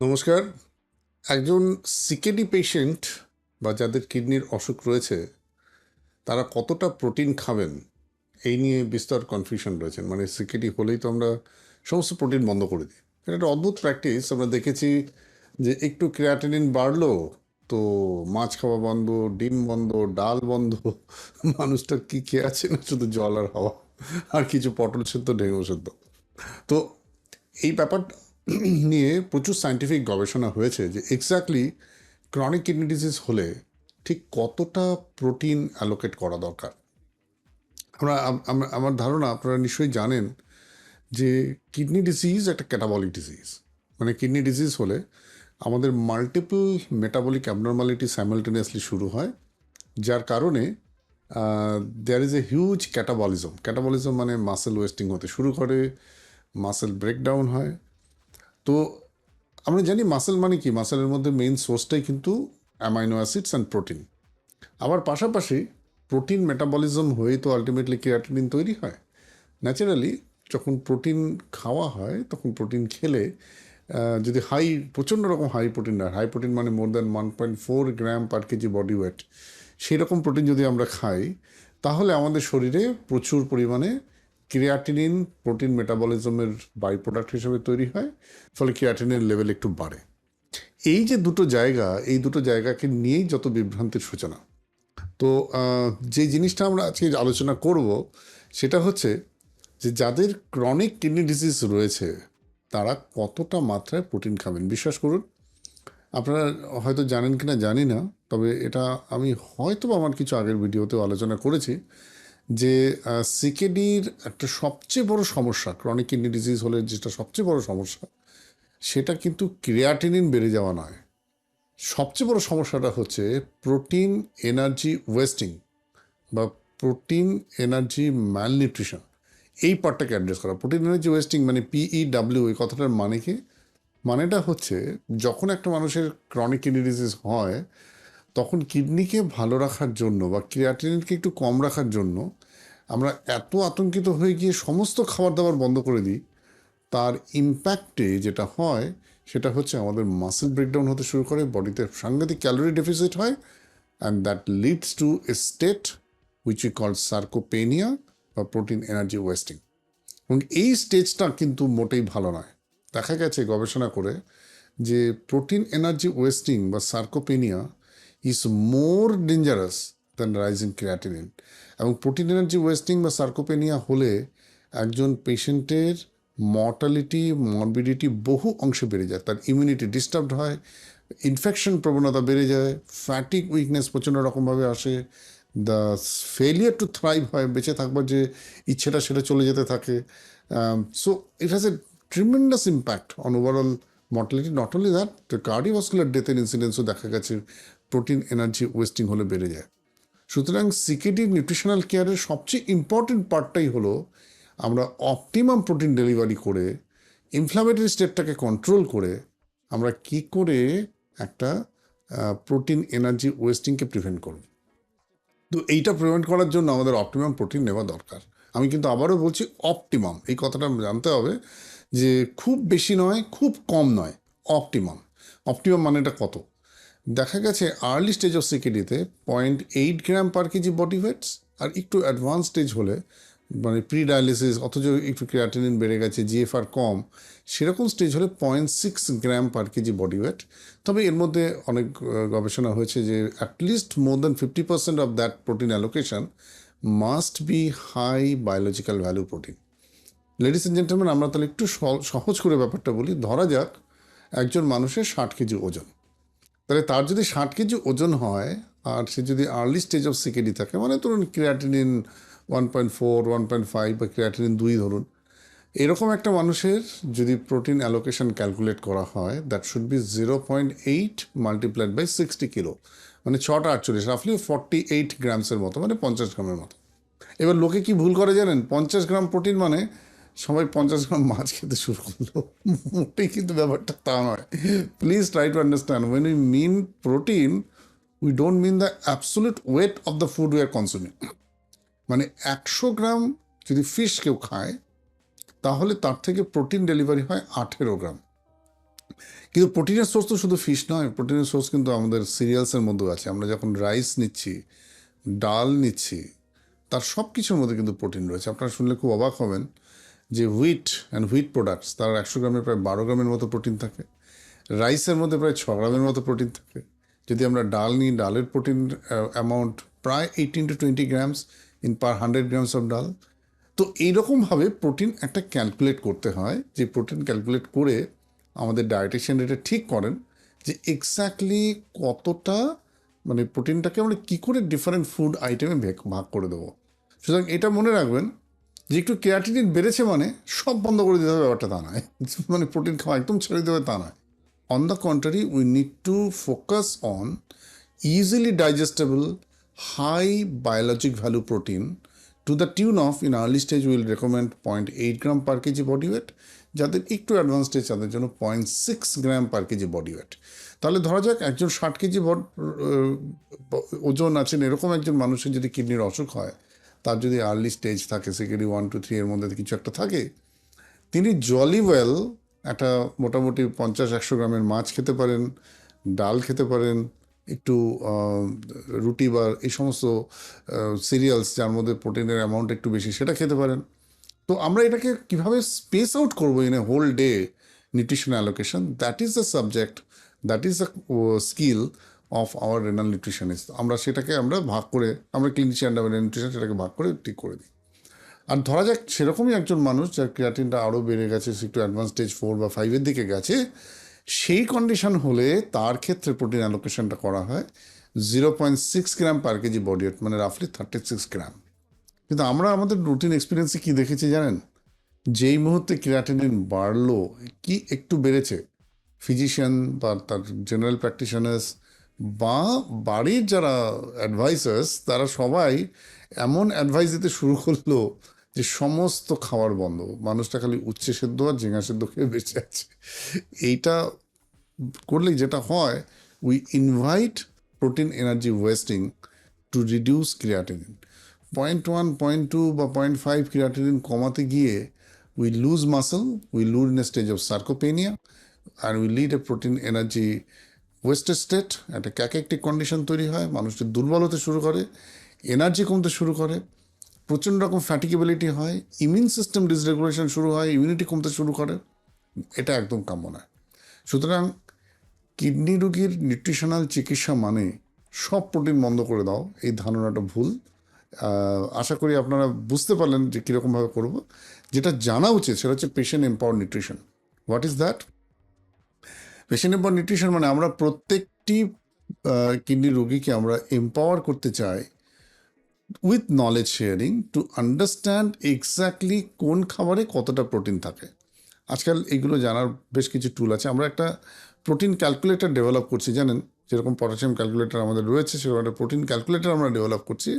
নমস্কার। একজন CKD patient বা যাদের কিডনির অসুখ রয়েছে, তারা কতটা প্রোটিন খাবেন? এই নিয়ে বিস্তর কনফিউশন রয়েছে। মানে সিকেডি হলেই তো আমরা সমস্ত প্রোটিন বন্ধ করে দিই। এটা একটা অদ্ভুত প্র্যাকটিস আমরা দেখেছি যে একটু ক্রিয়াটিনিন বাড়লো, তো মাছ খাওয়া বন্ধ, ডিম বন্ধ, ডাল বন্ধ, মানুষটা কি খেয়ে আছে না? শুধু জল আর হাওয়া আর কিছু পটল সেদ্ধ ঢেঁড়ো সেদ্ধ। তো এই ব্যাপারটা নিয়ে প্রচুর সায়েন্টিফিক গবেষণা হয়েছে যে এক্স্যাক্টলি ক্রনিক কিডনি ডিজিজ হলে ঠিক কতটা প্রোটিন অ্যালোকেট করা দরকার। আমরা, আম- আম- আমার ধারণা আপনারা নিশ্চয়ই জানেন যে কিডনি ডিজিজ একটা ক্যাটাবলিক ডিজিজ মানে কিডনি ডিজিজ হলে আমাদের মাল্টিপল মেটাবলিক অ্যাবনর্মালিটি সাইমালটেনিয়াসলি শুরু হয়, যার কারণে there is a huge catabolism catabolism মানে মাসেল ওয়েস্টিং হতে শুরু করে মাসেল ব্রেকডাউন হয় তো আমরা জানি মাসেল মানে কি? মাসেলের মধ্যে মেইন সোর্সটাই কিন্তু অ্যামাইনো অ্যাসিডস অ্যান্ড প্রোটিন আবার পাশাপাশি প্রোটিন মেটাবলিজম হয়েই তো আলটিমেটলি ক্রিয়াটিনিন তৈরি হয়। ন্যাচারালি যখন প্রোটিন খাওয়া হয়, তখন প্রোটিন খেলে যদি হাই প্রচণ্ড রকম হাই প্রোটিন না হাই প্রোটিন মানে more than one point four gram per KG body weight সেই রকম প্রোটিন যদি আমরা খাই, তাহলে আমাদের শরীরে প্রচুর পরিমাণে ক্রিয়াটিনিন প্রোটিন মেটাবলিজমের বাই প্রোডাক্ট হিসেবে তৈরি হয়, ফলে ক্রিয়াটিনের লেভেল একটু বাড়ে। এই যে দুটো জায়গা, এই দুটো জায়গাকে নিয়েই যত বিভ্রান্তির সূচনা। তো যে জিনিসটা আমরা আজকে আলোচনা করব, সেটা হচ্ছে যে যাদের ক্রনিক কিডনি ডিজিজ রয়েছে, তারা কতটা মাত্রায় প্রোটিন খাবেন? বিশ্বাস করুন, আপনারা হয়তো জানেন কি না জানি না, তবে এটা আমি হয়তো আমার কিছু আগের ভিডিওতেও আলোচনা করেছি। যে সিকেডির একটা সবচেয়ে বড় সমস্যা ক্রনিক কিডনি ডিজিজ হলে যেটা সবচেয়ে বড় সমস্যা, সেটা কিন্তু ক্রিয়াটিনিন বেড়ে যাওয়া নয়। সবচেয়ে বড় সমস্যাটা হচ্ছে প্রোটিন এনার্জি ওয়েস্টিং বা প্রোটিন এনার্জি ম্যালনিউট্রিশন এই পার্টটাকে অ্যাড্রেস করা? প্রোটিন এনার্জি ওয়েস্টিং মানে পিই ডাব্লিউ এই কথাটার মানে কি? মানেটা হচ্ছে যখন একটা মানুষের ক্রনিক কিডনি ডিজিজ হয়, তখন কিডনিকে ভালো রাখার জন্য বা ক্রিয়াটিনিনকে একটু কম রাখার জন্য আমরা এত আতঙ্কিত হয়ে গিয়ে সমস্ত খাবার দাবার বন্ধ করে দিই, তার ইম্প্যাক্টে যেটা হয়, সেটা হচ্ছে আমাদের মাসেল ব্রেকডাউন হতে শুরু করে, বডিতে সাংঘাতিক ক্যালোরি ডেফিসিট হয় and that leads to a state which we call sarcopenia বা প্রোটিন এনার্জি ওয়েস্টিং এবং এই স্টেজটা কিন্তু মোটেই ভালো নয়। দেখা গেছে গবেষণা করে যে প্রোটিন এনার্জি ওয়েস্টিং বা sarcopenia is more dangerous than rising creatinine এবং প্রোটিন এনার্জি ওয়েস্টিং বা সার্কোপেনিয়া হলে একজন পেশেন্টের মর্টালিটি মরবিডিটি বহু অংশে বেড়ে যায়। তার ইমিউনিটি ডিস্টার্বড হয় ইনফেকশন প্রবণতা বেড়ে যায় ফ্যাটিক উইকনেস প্রচণ্ড রকমভাবে আসে দ্য ফেলিয়ার টু থ্রাইভ হয়, বেঁচে থাকবার যে ইচ্ছেটা সেটা চলে যেতে থাকে। So it has a tremendous impact on overall mortality not only that the cardiovascular ডেথের ইনসিডেন্সও দেখা গেছে প্রোটিন এনার্জি ওয়েস্টিং হলে বেড়ে যায়। সুতরাং সিকেডি নিউট্রিশনাল কেয়ারের সবচেয়ে ইম্পর্টেন্ট পার্টটাই হলো আমরা অপটিমাম প্রোটিন ডেলিভারি করে ইনফ্লামেটরি স্টেটটাকে কন্ট্রোল করে আমরা কি করে একটা প্রোটিন এনার্জি ওয়েস্টিংকে প্রিভেন্ট করব। তো এইটা প্রিভেন্ট করার জন্য আমাদের অপটিমাম প্রোটিন নেওয়া দরকার। আমি কিন্তু আবারও বলছি অপটিমাম এই কথাটা জানতে হবে যে খুব বেশি নয়, খুব কম নয় অপটিমাম অপটিমাম মানে এটা কত? দেখা গেছে early stage of সিকিডিতে point eight gram per KG body weights আর একটু অ্যাডভান্স স্টেজ হলে মানে প্রি ডায়ালিসিস অথচ একটু ক্রিয়াটিনিন বেড়ে গেছে জিএফআর কম, সেরকম স্টেজ হলে point six gram per KG body weight তবে এর মধ্যে অনেক গবেষণা হয়েছে যে at least more than fifty percent of that protein allocation must be high biological value protein ladies and gentleman আমরা তাহলে একটু সহ- সহজ করে ব্যাপারটা বলি। ধরা যাক একজন মানুষের ষাট কেজি ওজন। তাহলে তার যদি ষাট কেজি ওজন হয়, আর সে যদি আর্লি স্টেজ অফ সিকেডি থাকে মানে ধরুন creatinine one point four one point five বা ক্রিয়াটিনিন দুই ধরুন, এরকম একটা মানুষের যদি প্রোটিন অ্যালোকেশন ক্যালকুলেট করা হয় that should be zero point eight multiplied by sixty kilo মানে ছটা আটচল্লিশ রাফলি ফর্টি এইট গ্রামসের মতো মানে পঞ্চাশ গ্রামের মতো। এবার লোকে কি ভুল করে জানেন? পঞ্চাশ গ্রাম প্রোটিন মানে সবাই পঞ্চাশ গ্রাম মাছ খেতে শুরু করল। মোটেই কিন্তু ব্যাপারটা তা নয়। Please try to understand when we mean protein we don't mean the absolute weight of the food we are consuming মানে একশো গ্রাম যদি ফিশ কেউ খায়, তাহলে তার থেকে প্রোটিন ডেলিভারি হয় আঠেরো গ্রাম। কিন্তু প্রোটিনের সোর্স তো শুধু ফিশ নয় প্রোটিনের সোর্স কিন্তু আমাদের সিরিয়ালসের মধ্যেও আছে। আমরা যখন রাইস নিচ্ছি, ডাল নিচ্ছি, তার সব কিছুর মধ্যে কিন্তু প্রোটিন রয়েছে। আপনারা শুনলে খুব অবাক হবেন। যে হুইট অ্যান্ড হুইট প্রোডাক্টস তার একশো গ্রামের প্রায় বারো গ্রামের মতো প্রোটিন থাকে। রাইসের মধ্যে প্রায় ছ গ্রামের মতো প্রোটিন থাকে। যদি আমরা ডাল নিই, ডালের প্রোটিন অ্যামাউন্ট প্রায় eighteen to twenty grams in per hundred grams of dal. তো এইরকমভাবে প্রোটিন একটা ক্যালকুলেট করতে হয়, যে প্রোটিন ক্যালকুলেট করে আমাদের ডায়েটিশিয়ান এটা ঠিক করেন যে এক্স্যাক্টলি কতটা মানে প্রোটিনটাকে আমরা কী করে ডিফারেন্ট ফুড আইটেমে ভাগ করে দেবো। সুতরাং এটা মনে রাখবেন যে একটু ক্রিয়াটিনিন বেড়েছে মানে সব বন্ধ করে দিতে হবে, ব্যাপারটা তা নয়। মানে প্রোটিন খাওয়া একদম ছেড়ে দিতে হবে তা নয়। On the contrary we need to focus on easily digestible high biologic value protein to the tune of in early stage will recommend point eight gram per KG body weight যাদের একটু advance stage তাদের জন্য point six gram per KG body weight তাহলে ধরা যাক, একজন ষাট KG ওজন আছেন, এরকম একজন মানুষের যদি কিডনির অসুখ হয় তার যদি আর্লি স্টেজ থাকে সেকেন্ডারি ওয়ান টু থ্রি এর মধ্যে কিছু একটা থাকে, তিনি জলি ওয়েল একটা মোটামুটি পঞ্চাশ, একশো গ্রামের মাছ খেতে পারেন, ডাল খেতে পারেন, একটু রুটি বা এই সমস্ত সিরিয়ালস যার মধ্যে প্রোটিনের অ্যামাউন্ট একটু বেশি সেটা খেতে পারেন। তো আমরা এটাকে কীভাবে স্পেস আউট করব in a whole day nutrition allocation that is the subject that is the skill of our renal nutritionist আমরা সেটাকে আমরা ভাগ করে, আমরা ক্লিনিশিয়ান নিউট্রিশন সেটাকে ভাগ করে ঠিক করে দিই। আর ধরা যাক সেরকমই একজন মানুষ যার ক্রিয়াটিনটা আরও বেড়ে গেছে একটু অ্যাডভান্স স্টেজ ফোর বা ফাইভের দিকে গেছে, সেই কন্ডিশন হলে তার ক্ষেত্রে প্রোটিন অ্যালোকেশনটা করা হয় zero point six gram per KG body weight মানে রাফলি থার্টি সিক্স গ্রাম কিন্তু আমরা আমাদের রুটিন এক্সপিরিয়েন্সে কী দেখেছি জানেন? যেই মুহূর্তে ক্রিয়াটিনিন বাড়লো, কি একটু বেড়েছে ফিজিশিয়ান বা তার জেনারেল প্র্যাকটিশনার্স বা বাড়ির যারা অ্যাডভাইসার্স তারা সবাই এমন অ্যাডভাইস দিতে শুরু করল যে সমস্ত খাবার বন্ধ। মানুষটা খালি উচ্ছে সেদ্ধ আর ঝিঙা সেদ্ধ খেয়ে বেঁচে আছে। এইটা করলে যেটা হয় we invite protein energy wasting to reduce creatinine point one point two বা পয়েন্ট ফাইভ ক্রিয়াটিনিন কমাতে গিয়ে we lose muscle we lose in a stage of sarcopenia R we lead a protein energy wasted state একটা cachectic condition তৈরি হয়, মানুষটি দুর্বল হতে শুরু করে এনার্জি কমতে শুরু করে, প্রচণ্ড রকম ফ্যাটিকেবিলিটি হয় ইমিউন সিস্টেম ডিসরেগুলেশন শুরু হয় ইমিউনিটি কমতে শুরু করে, এটা একদম কাম্য নয়। সুতরাং কিডনি রোগীর নিউট্রিশনাল চিকিৎসা মানে সব প্রোটিন বন্ধ করে দাও, এই ধারণাটা ভুল। আশা করি আপনারা বুঝতে পারলেন যে কীরকমভাবে করব। যেটা জানা উচিত সেটা হচ্ছে patient empower nutrition what is that patient empower nutrition মানে আমরা প্রত্যেকটি কিডনি রোগীকে আমরা এম্পাওয়ার করতে চাই with knowledge sharing to understand exactly কোন খাবারে কতটা প্রোটিন থাকে। আজকাল এগুলো জানার বেশ কিছু টুল আছে। আমরা একটা প্রোটিন ক্যালকুলেটর ডেভেলপ করছি, জানেন? যেরকম পটাশিয়াম ক্যালকুলেটর আমাদের রয়েছে, সেরকম একটা প্রোটিন ক্যালকুলেটর আমরা ডেভেলপ করছি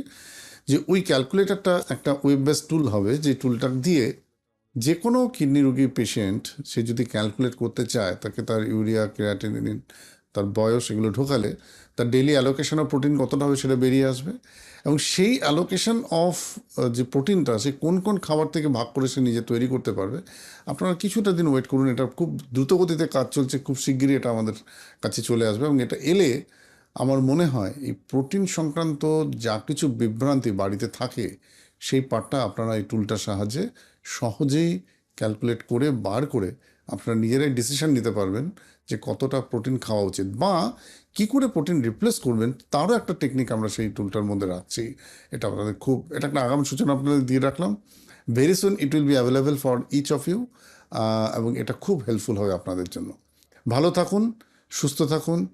যে ওই ক্যালকুলেটরটা একটা ওয়েব বেস টুল হবে, যে টুলটা দিয়ে যে কোনো কিডনি রোগী পেশেন্ট সে যদি ক্যালকুলেট করতে চায়, তাকে তার ইউরিয়া ক্রিয়াটিনিন তার বয়স এগুলো ঢোকালে তার ডেলি অ্যালোকেশন অফ প্রোটিন কতটা হবে সেটা বেরিয়ে আসবে। এবং সেই অ্যালোকেশন অফ যে প্রোটিনটা সে কোন কোন খাবার থেকে ভাগ করে সে নিজে তৈরি করতে পারবে, আপনারা কিছুটা দিন ওয়েট করুন, এটা খুব দ্রুতগতিতে কাজ চলছে, খুব শিগগিরই এটা আমাদের কাছে চলে আসবে। এবং এটা এলে আমার মনে হয় এই প্রোটিন সংক্রান্ত যা কিছু বিভ্রান্তি বাড়িতে থাকে, সেই পার্টটা আপনারা এই টুলটার সাহায্যে সহজেই ক্যালকুলেট করে, বার করে আপনারা নিজেরাই ডিসিশন নিতে পারবেন যে কতটা প্রোটিন খাওয়া উচিত বা কি করে প্রোটিন রিপ্লেস করবেন তারও একটা টেকনিক আমরা সেই টুলটার মধ্যে রাখছি। এটা আপনাদের খুব, এটা একটা আগাম সূচনা আপনাদের দিয়ে রাখলাম। Very soon it will be available for each of you এবং এটা খুব হেল্পফুল হবে আপনাদের জন্য। ভালো থাকুন, সুস্থ থাকুন।